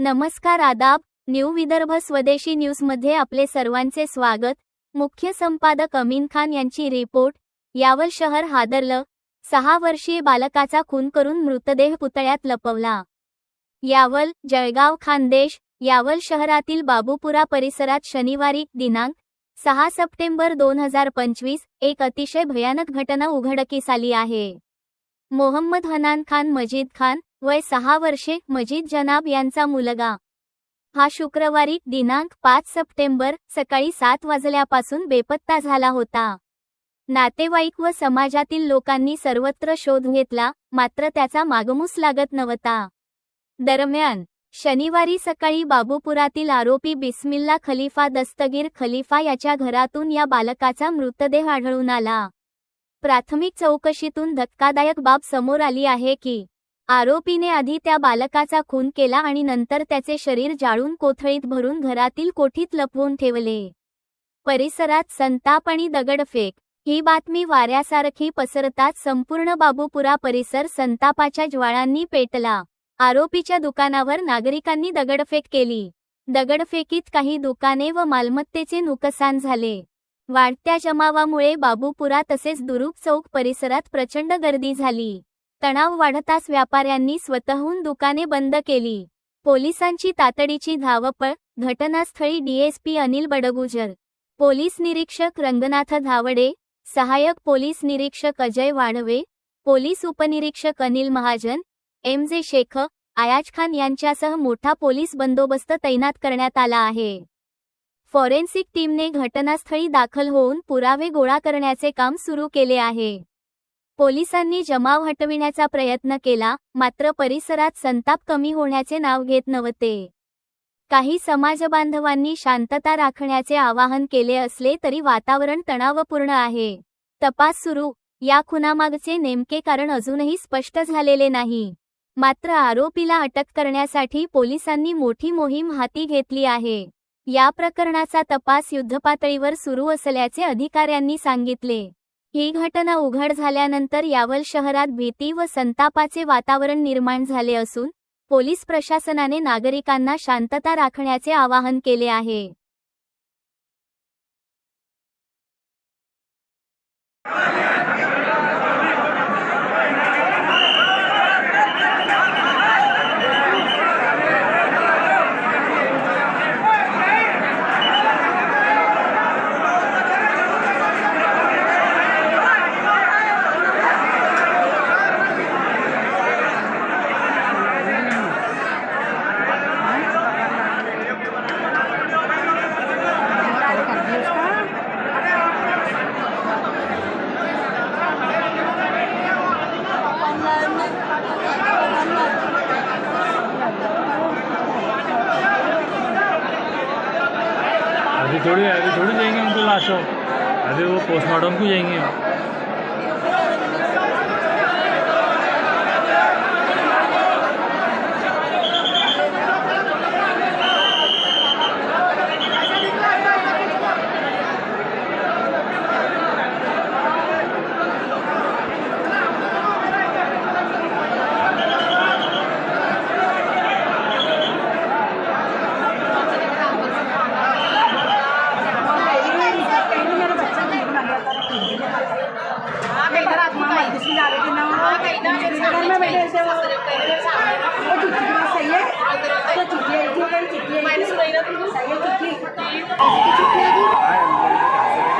नमस्कार आदाब न्यू विदर्भ स्वदेशी न्यूजमध्ये आपले सर्वांचे स्वागत. मुख्य संपादक अमीन खान यांची रिपोर्ट. यावल शहर हादरलं. सहा वर्षीय बालकाचा खून करून मृतदेह पुतळ्यात लपवला. यावल जळगाव खानदेश यावल शहरातील बाबूपुरा परिसरात शनिवारी दिनांक सहा सप्टेंबर दोन हजार पंचवीस एक अतिशय भयानक घटना उघडकीस आली आहे. मोहम्मद हनान खान मजीद खान वय सहा वर्षे मजीद जनाब यांचा मुलगा. हा शुक्रवारी दिनांक पाच सप्टेंबर सकाळी सात वाजल्यापासून बेपत्ता झाला होता. नातेवाईक व समाजातील लोकांनी सर्वत्र शोध घेतला मात्र त्याचा मागमूस लागत नव्हता. दरम्यान शनिवारी सकाळी बाबूपुरातील आरोपी बिस्मिल्ला खलिफा दस्तगीर खलिफा याच्या घरातून या बालकाचा मृतदेह आढळून आला. प्राथमिक चौकशीतून धक्कादायक बाब समोर आली आहे की आरोपीने आधी त्या बालकाचा खून केला आणि नंतर त्याचे शरीर जाळून कोथळीत भरून घरातील कोठीत लपवून ठेवले. परिसरात संताप आणि दगडफेक ही बातमी वाऱ्यासारखी पसरताच संपूर्ण बाबूपुरा परिसर संतापाच्या ज्वाळांनी पेटला. आरोपीच्या दुकानावर नागरिकांनी दगडफेक केली. दगडफेकीत काही दुकाने व मालमत्तेचे नुकसान झाले. वाढत्या जमावामुळे बाबूपुरा तसेच दुरुप चौक परिसरात प्रचंड गर्दी झाली. तणाव वाढताच व्यापाऱ्यांनी स्वतःहून दुकाने बंद केली. पोलिसांची तातडीची धावपळ घटनास्थळी डीएसपी अनिल बडगुजर पोलीस निरीक्षक रंगनाथ धावडे सहाय्यक पोलीस निरीक्षक अजय वाढवे पोलीस उपनिरीक्षक अनिल महाजन एम जे शेख आयाज खान यांच्यासह मोठा पोलीस बंदोबस्त तैनात करण्यात आला आहे. फॉरेन्सिक टीमने घटनास्थळी दाखल होऊन पुरावे गोळा करण्याचे काम सुरू केले आहे. पोलिसांनी जमाव हटविण्याचा प्रयत्न केला मात्र परिसरात संताप कमी होण्याचे नाव घेत नव्हते. काही समाजबांधवांनी शांतता राखण्याचे आवाहन केले असले तरी वातावरण तणावपूर्ण आहे. तपास सुरू या खुनामागचे नेमके कारण अजूनही स्पष्ट झालेले नाही. मात्र आरोपीला अटक करण्यासाठी पोलिसांनी मोठी मोहीम हाती घेतली आहे. या प्रकरणाचा तपास युद्धपातळीवर सुरू असल्याचे अधिकाऱ्यांनी सांगितले. ही घटना उघड झाल्यानंतर यावल शहरात भीती व संतापाचे वातावरण निर्माण झाले असून पोलीस प्रशासनाने नागरिकांना शांतता राखण्याचे आवाहन केले आहे. अभी थोड़ी अभी थोड़ी जाएंगे हम तो लास्ट अभी वो पोस्टमार्टम को जाएंगे बाईस में जा रहे थे ना घर में बैठे ऐसे वो सही है? तो चिट्ठी आई थी कहीं चिट्ठी आई थी सही है चिट्ठी चिट्ठी आई थी